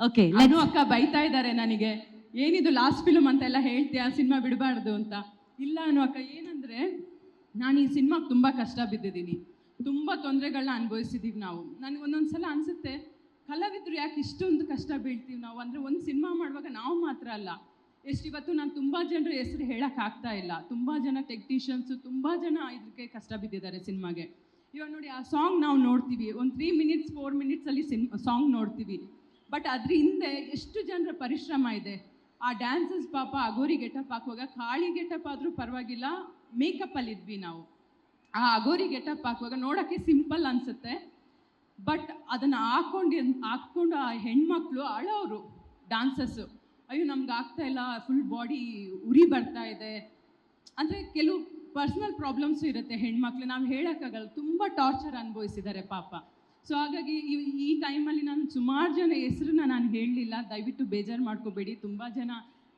Okay ಅನು ಅಕ್ಕ ಬೈತಾ ಇದ್ದಾರೆ ನನಗೆ. ಏನಿದು ಲಾಸ್ಟ್ ಫಿಲ್ಮ್ ಅಂತೆಲ್ಲ ಹೇಳ್ತೀಯಾ? ಸಿನಿಮಾ ಬಿಡಬಾರ್ದು ಅಂತ. ಇಲ್ಲ ಅನು ಅಕ್ಕ ಏನಂದ್ರೆ ನಾನು ಈ ಸಿನಿಮಾಗೆ ತುಂಬ ಕಷ್ಟ ಬಿದ್ದಿದ್ದೀನಿ. ತುಂಬ ತೊಂದರೆಗಳನ್ನ ಅನುಭವಿಸಿದ್ದೀವಿ ನಾವು. ನನಗೆ ಒಂದೊಂದು ಸಲ ಅನಿಸುತ್ತೆ ಕಲಾವಿದ್ರು ಯಾಕೆ ಇಷ್ಟೊಂದು ಕಷ್ಟ ಬೀಳ್ತೀವಿ ನಾವು? ಅಂದರೆ ಒಂದು ಸಿನಿಮಾ ಮಾಡುವಾಗ ನಾವು ಮಾತ್ರ ಅಲ್ಲ. ಎಷ್ಟು ಇವತ್ತು ನಾನು ತುಂಬ ಜನರ ಹೆಸರು ಹೇಳಕ್ ಆಗ್ತಾ ಇಲ್ಲ. ತುಂಬ ಜನ ಟೆಕ್ನಿಷಿಯನ್ಸು ತುಂಬ ಜನ ಇದಕ್ಕೆ ಕಷ್ಟ ಬಿದ್ದಿದ್ದಾರೆ ಸಿನಿಮಾಗೆ ಇವಾಗ ನೋಡಿ ಆ ಸಾಂಗ್ ನಾವು ನೋಡ್ತೀವಿ. ಒಂದು ತ್ರೀ ಮಿನಿಟ್ಸ್ ಫೋರ್ ಮಿನಿಟ್ಸಲ್ಲಿ ಸಿನ್ ಸಾಂಗ್ ನೋಡ್ತೀವಿ. ಬಟ್ ಅದ್ರ ಹಿಂದೆ ಎಷ್ಟು ಜನರ ಪರಿಶ್ರಮ ಇದೆ. ಆ ಡ್ಯಾನ್ಸಸ್ ಪಾಪ ಅಗೋರಿ ಗೆಟಪ್ ಹಾಕುವಾಗ ಕಾಳಿ ಗೆಟಪ್ ಆದರೂ ಪರವಾಗಿಲ್ಲ ಮೇಕಪ್ಪಲ್ಲಿ ಇದ್ವಿ ನಾವು. ಆ ಅಗೋರಿ ಗೆಟಪ್ ಹಾಕುವಾಗ ನೋಡೋಕ್ಕೆ ಸಿಂಪಲ್ ಅನಿಸುತ್ತೆ. ಬಟ್ ಅದನ್ನು ಹಾಕೊಂಡು ಹಾಕ್ಕೊಂಡು ಆ ಹೆಣ್ಮಕ್ಳು ಅಳೋರು ಡ್ಯಾನ್ಸಸ್ಸು ಅಯ್ಯೋ ನಮ್ಗೆ ಆಗ್ತಾ ಇಲ್ಲ ಫುಲ್ ಬಾಡಿ ಉರಿ ಬರ್ತಾ ಇದೆ. ಅಂದರೆ ಕೆಲವು ಪರ್ಸ್ನಲ್ ಪ್ರಾಬ್ಲಮ್ಸು ಇರುತ್ತೆ ಹೆಣ್ಮಕ್ಳು. ನಾವು ಹೇಳೋಕ್ಕಾಗಲ್ಲ, ತುಂಬ ಟಾರ್ಚರ್ ಅನುಭವಿಸಿದ್ದಾರೆ ಪಾಪ. ಸೊ ಹಾಗಾಗಿ ಈ- ಈ ಟೈಮಲ್ಲಿ ನಾನು ಸುಮಾರು ಜನ ಹೆಸರನ್ನ ನಾನು ಹೇಳಲಿಲ್ಲ. ದಯವಿಟ್ಟು ಬೇಜಾರು ಮಾಡ್ಕೋಬೇಡಿ. ತುಂಬ ಜನ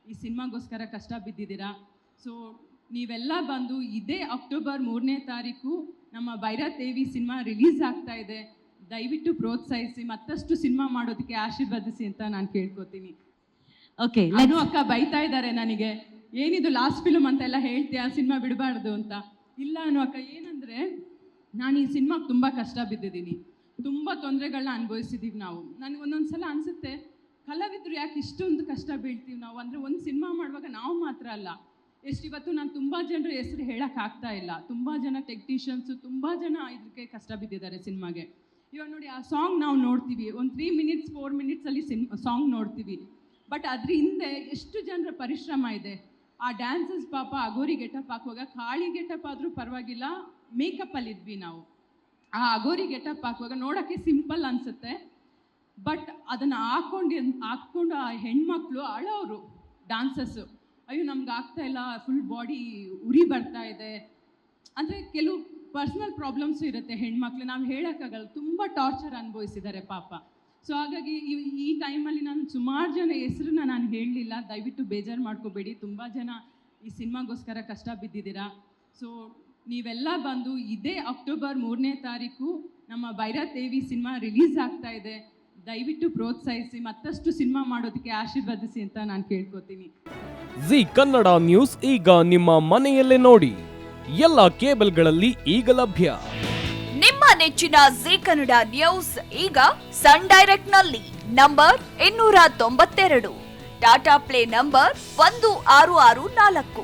ಈ ಸಿನಿಮಾಗೋಸ್ಕರ ಕಷ್ಟ ಬಿದ್ದಿದ್ದೀರಾ? ಸೊ ನೀವೆಲ್ಲ ಬಂದು ಇದೇ ಅಕ್ಟೋಬರ್ ಮೂರನೇ ತಾರೀಕು ನಮ್ಮ ಭೈರಾದೇವಿ ಸಿನಿಮಾ ರಿಲೀಸ್ ಆಗ್ತಾ ಇದೆ. ದಯವಿಟ್ಟು ಪ್ರೋತ್ಸಾಹಿಸಿ ಮತ್ತಷ್ಟು ಸಿನಿಮಾ ಮಾಡೋದಕ್ಕೆ ಆಶೀರ್ವದಿಸಿ ಅಂತ ನಾನು ಕೇಳ್ಕೊತೀನಿ. ಓಕೆ ನಾನು ಅಕ್ಕ ಬೈತಾ ಇದ್ದಾರೆ ನನಗೆ. ಏನಿದು ಲಾಸ್ಟ್ ಫಿಲಮ್ ಅಂತ ಎಲ್ಲ ಹೇಳ್ತೀಯ? ಸಿನಿಮಾ ಬಿಡಬಾರ್ದು ಅಂತ. ಇಲ್ಲ ಅನ್ನೋ ಅಕ್ಕ ಏನಂದರೆ ನಾನು ಈ ಸಿನಿಮಾಗೆ ತುಂಬ ಕಷ್ಟ ಬಿದ್ದಿದ್ದೀನಿ. ತುಂಬ ತೊಂದರೆಗಳನ್ನ ಅನುಭವಿಸಿದ್ದೀವಿ ನಾವು. ನನಗೆ ಒಂದೊಂದು ಸಲ ಅನಿಸುತ್ತೆ, ಕಲಾವಿದ್ರು ಯಾಕೆ ಇಷ್ಟೊಂದು ಕಷ್ಟ ಬೀಳ್ತೀವಿ ನಾವು? ಅಂದರೆ ಒಂದು ಸಿನಿಮಾ ಮಾಡುವಾಗ ನಾವು ಮಾತ್ರ ಅಲ್ಲ. ಎಷ್ಟು ಇವತ್ತು ನಾನು ತುಂಬ ಜನರ ಹೆಸರು ಹೇಳೋಕ್ಕಾಗ್ತಾ ಇಲ್ಲ. ತುಂಬ ಜನ ಟೆಕ್ನಿಷಿಯನ್ಸು, ತುಂಬ ಜನ ಇದಕ್ಕೆ ಕಷ್ಟ ಬಿದ್ದಿದ್ದಾರೆ ಸಿನಿಮಾಗೆ. ಇವಾಗ ನೋಡಿ ಆ ಸಾಂಗ್ ನಾವು ನೋಡ್ತೀವಿ. ಒಂದು ತ್ರೀ ಮಿನಿಟ್ಸ್, ಫೋರ್ ಮಿನಿಟ್ಸಲ್ಲಿ ಸಿನ್, ಸಾಂಗ್ ನೋಡ್ತೀವಿ. ಬಟ್ ಅದ್ರ ಹಿಂದೆ ಎಷ್ಟು ಜನರ ಪರಿಶ್ರಮ ಇದೆ. ಆ ಡ್ಯಾನ್ಸಸ್ ಪಾಪ ಅಗೋರಿ ಗೆಟಪ್ ಹಾಕುವಾಗ ಖಾಳಿ ಗೆಟಪ್ ಆದರೂ ಪರವಾಗಿಲ್ಲ ಮೇಕಪ್ಪಲ್ಲಿದ್ವಿ ನಾವು. ಆ ಅಗೋರಿ ಗೆಟಪ್ ಹಾಕುವಾಗ ನೋಡೋಕ್ಕೆ ಸಿಂಪಲ್ ಅನಿಸುತ್ತೆ. ಬಟ್ ಅದನ್ನು ಹಾಕೊಂಡು ಹಾಕ್ಕೊಂಡು ಆ ಹೆಣ್ಮಕ್ಳು ಅಳೋರು ಡ್ಯಾನ್ಸಸ್ಸು ಅಯ್ಯೋ, ನಮ್ಗೆ ಆಗ್ತಾ ಇಲ್ಲ ಫುಲ್ ಬಾಡಿ ಉರಿ ಬರ್ತಾ ಇದೆ. ಅಂದರೆ ಕೆಲವು ಪರ್ಸ್ನಲ್ ಪ್ರಾಬ್ಲಮ್ಸು ಇರುತ್ತೆ ಹೆಣ್ಮಕ್ಳು. ನಾವು ಹೇಳೋಕ್ಕಾಗಲ್ಲ, ತುಂಬ ಟಾರ್ಚರ್ ಅನುಭವಿಸಿದ್ದಾರೆ ಪಾಪ. ಸೊ ಹಾಗಾಗಿ ಈ- ಟೈಮಲ್ಲಿ ನಾನು ಸುಮಾರು ಜನ ಹೆಸರನ್ನ ನಾನು ಹೇಳಲಿಲ್ಲ. ದಯವಿಟ್ಟು ಬೇಜಾರು ಮಾಡ್ಕೋಬೇಡಿ. ತುಂಬ ಜನ ಈ ಸಿನಿಮಾಗೋಸ್ಕರ ಕಷ್ಟ ಬಿದ್ದಿದ್ದೀರಾ. ಸೊ ನೀವೆಲ್ಲ ಬಂದು ಇದೇ ಅಕ್ಟೋಬರ್ ಮೂರನೇ ತಾರೀಕು ನಮ್ಮ ಭೈರದೇವಿ ಸಿನಿಮಾ ರಿಲೀಸ್ ಆಗ್ತಾ ಇದೆ. ದಯವಿಟ್ಟು ಪ್ರೋತ್ಸಾಹಿಸಿ ಮತ್ತಷ್ಟು ಸಿನಿಮಾ ಮಾಡೋದಕ್ಕೆ ಆಶೀರ್ವದಿಸಿ ಅಂತ ನಾನು ಕೇಳ್ಕೊತೀನಿ. ಜಿ ಕನ್ನಡ ನ್ಯೂಸ್ ಈಗ ನಿಮ್ಮ ಮನೆಯಲ್ಲೇ ನೋಡಿ. ಎಲ್ಲ ಕೇಬಲ್ಗಳಲ್ಲಿ ಈಗ ಲಭ್ಯ. ನಿಮ್ಮ ನೆಚ್ಚಿನ ಜಿ ಕನ್ನಡ ನ್ಯೂಸ್ ಈಗ ಸನ್ ಡೈರೆಕ್ಟ್ನಲ್ಲಿ ನಂಬರ್ ಇನ್ನೂರ ತೊಂಬತ್ತೆರಡು. ಟಾಟಾ ಪ್ಲೇ ನಂಬರ್ ಒಂದು ಆರು ಆರು ನಾಲ್ಕು.